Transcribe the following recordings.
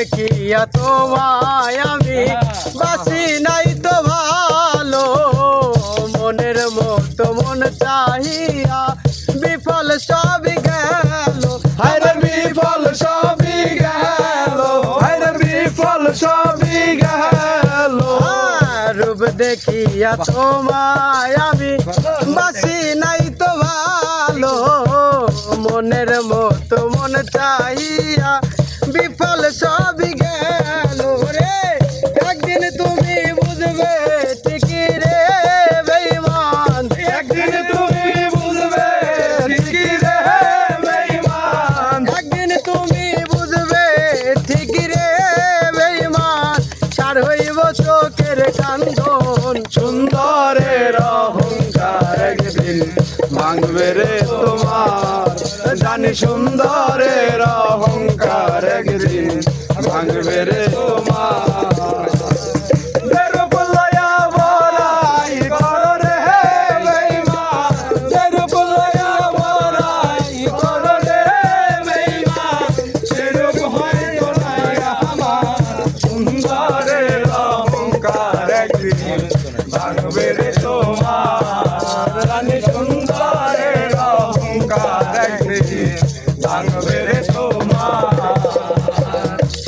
দেখিয়া তোমায় আমি বাসি নাই তো ভালো। মনের মতো মন চাহিয়া বিফল সব গেল। হায়রে বিফল সবই গেল। হায়রে বিফল সবই গেল। রূপ দেখিয়া তোমায় আমি বাসি নাই তো ভালো। মনের মতো মন চাহিয়া মাংবে রে তোমার। জানি সুন্দরের অহংকার গিরি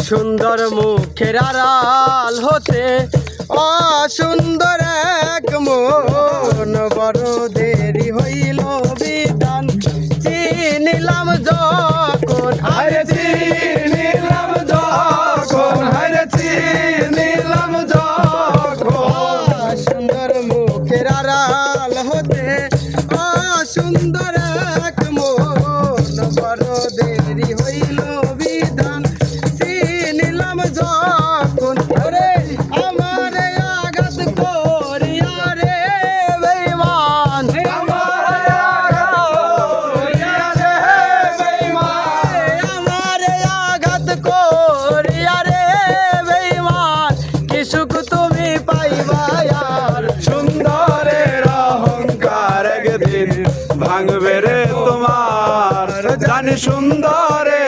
সুন্দর মুখের আড়াল হতে অসুন্দর এক মন বড় দেরি হইয়া corazón. ভাঙবে রে তোমার। জানি সুন্দরে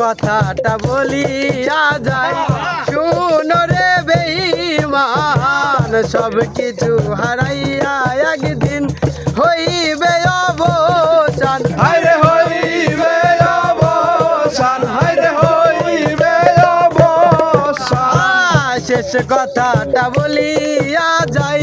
কথাটা বলিয়া যাই। শুন রে বেইমান সব কিছু হারাইয়া একদিন হইবে অবসান। হাইরে হইবে অবসান। হাইরে হইবে অবসান। শেষ কথাটা বলিয়া যাই।